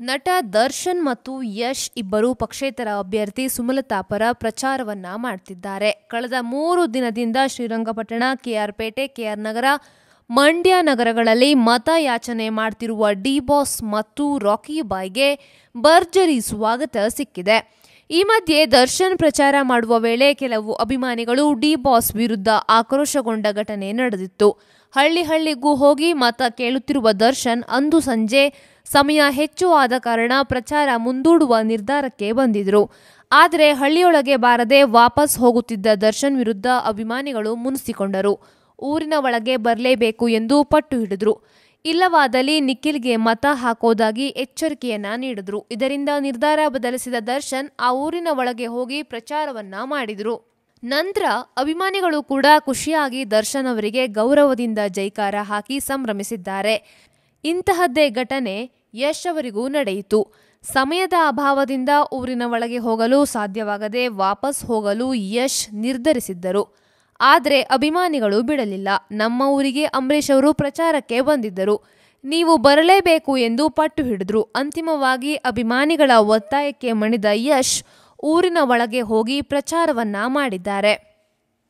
ನಟ ದರ್ಶನ್ ಮತ್ತು ಯಶ್ ಇಬ್ಬರು ಪಕ್ಷೇತರ ಅಭ್ಯರ್ಥಿ ಸುಮಲತಾ ಪರ ಪ್ರಚಾರವನ್ನ ಮಾಡ್ತಿದ್ದಾರೆ. ಕಳೆದ ಮೂರು ದಿನದಿಂದ ಶ್ರೀರಂಗಪಟ್ಟಣ, ಕೆಆರ್ಪೇಟೆ ಕೆಆರ್ ನಗರ ಮಂಡ್ಯ ನಗರಗಳಲ್ಲಿ ಮತಯಾಚನೆ ಮಾಡ್ತಿರುವ ಡಿ ಬಾಸ್ ಮತ್ತು ರಾಕಿ ಬಾಯ್ಗೆ ಭರ್ಜರಿ ಸ್ವಾಗತ ಸಿಕ್ಕಿದೆ. ಈ ಮಧ್ಯೆ ದರ್ಶನ್ ಪ್ರಚಾರ ಮಾಡುವ ವೇಳೆ ಕೆಲವು ಅಭಿಮಾನಿಗಳು ಡಿ ಬಾಸ್ ವಿರುದ್ಧ ಆಕ್ರೋಶಗೊಂಡ ಘಟನೆ ನಡೆದಿತ್ತು. ಹಳ್ಳಿ ಹಳ್ಳಿಗೂ ಹೋಗಿ ಮತ ಕೇಳುತ್ತಿರುವ ದರ್ಶನ್ ಅಂದು ಸಂಜೆ ಸಮಯ ಹೆಚ್ಚು ಆದ ಕಾರಣ ಪ್ರಚಾರ ಮುಂದೂಡುವ ನಿರ್ಧಾರಕ್ಕೆ ಬಂದಿದ್ರು. ಆದರೆ ಹಳ್ಳಿಯೊಳಗೆ ಬಾರದೆ ವಾಪಸ್ ಹೋಗುತ್ತಿದ್ದ ದರ್ಶನ್ ವಿರುದ್ಧ ಅಭಿಮಾನಿಗಳು ಮುನಿಸಿಕೊಂಡರು. ಊರಿನ ಒಳಗೆ ಬರಲೇಬೇಕು ಎಂದು ಪಟ್ಟು ಹಿಡಿದ್ರು. ಇಲ್ಲವಾದಲ್ಲಿ ನಿಖಿಲ್ಗೆ ಮತ ಹಾಕೋದಾಗಿ ಎಚ್ಚರಿಕೆಯನ್ನ ನೀಡಿದ್ರು. ಇದರಿಂದ ನಿರ್ಧಾರ ಬದಲಿಸಿದ ದರ್ಶನ್ ಆ ಊರಿನ ಒಳಗೆ ಹೋಗಿ ಪ್ರಚಾರವನ್ನ ಮಾಡಿದ್ರು. ನಂತರ ಅಭಿಮಾನಿಗಳು ಕೂಡ ಖುಷಿಯಾಗಿ ದರ್ಶನ್ ಅವರಿಗೆ ಗೌರವದಿಂದ ಜೈಕಾರ ಹಾಕಿ ಸಂಭ್ರಮಿಸಿದ್ದಾರೆ. ಇಂತಹದ್ದೇ ಘಟನೆ ಯಶ್ ಅವರಿಗೂ ನಡೆಯಿತು. ಸಮಯದ ಅಭಾವದಿಂದ ಊರಿನ ಒಳಗೆ ಹೋಗಲು ಸಾಧ್ಯವಾಗದೆ ವಾಪಸ್ ಹೋಗಲು ಯಶ್ ನಿರ್ಧರಿಸಿದ್ದರು. ಆದರೆ ಅಭಿಮಾನಿಗಳು ಬಿಡಲಿಲ್ಲ. ನಮ್ಮ ಊರಿಗೆ ಅಂಬರೀಷ್ ಅವರು ಪ್ರಚಾರಕ್ಕೆ ಬಂದಿದ್ದರು. ನೀವು ಬರಲೇಬೇಕು ಎಂದು ಪಟ್ಟು ಹಿಡಿದ್ರು. ಅಂತಿಮವಾಗಿ ಅಭಿಮಾನಿಗಳ ಒತ್ತಾಯಕ್ಕೆ ಮಣಿದ ಯಶ್ ಊರಿನ ಒಳಗೆ ಹೋಗಿ ಪ್ರಚಾರವನ್ನ ಮಾಡಿದ್ದಾರೆ.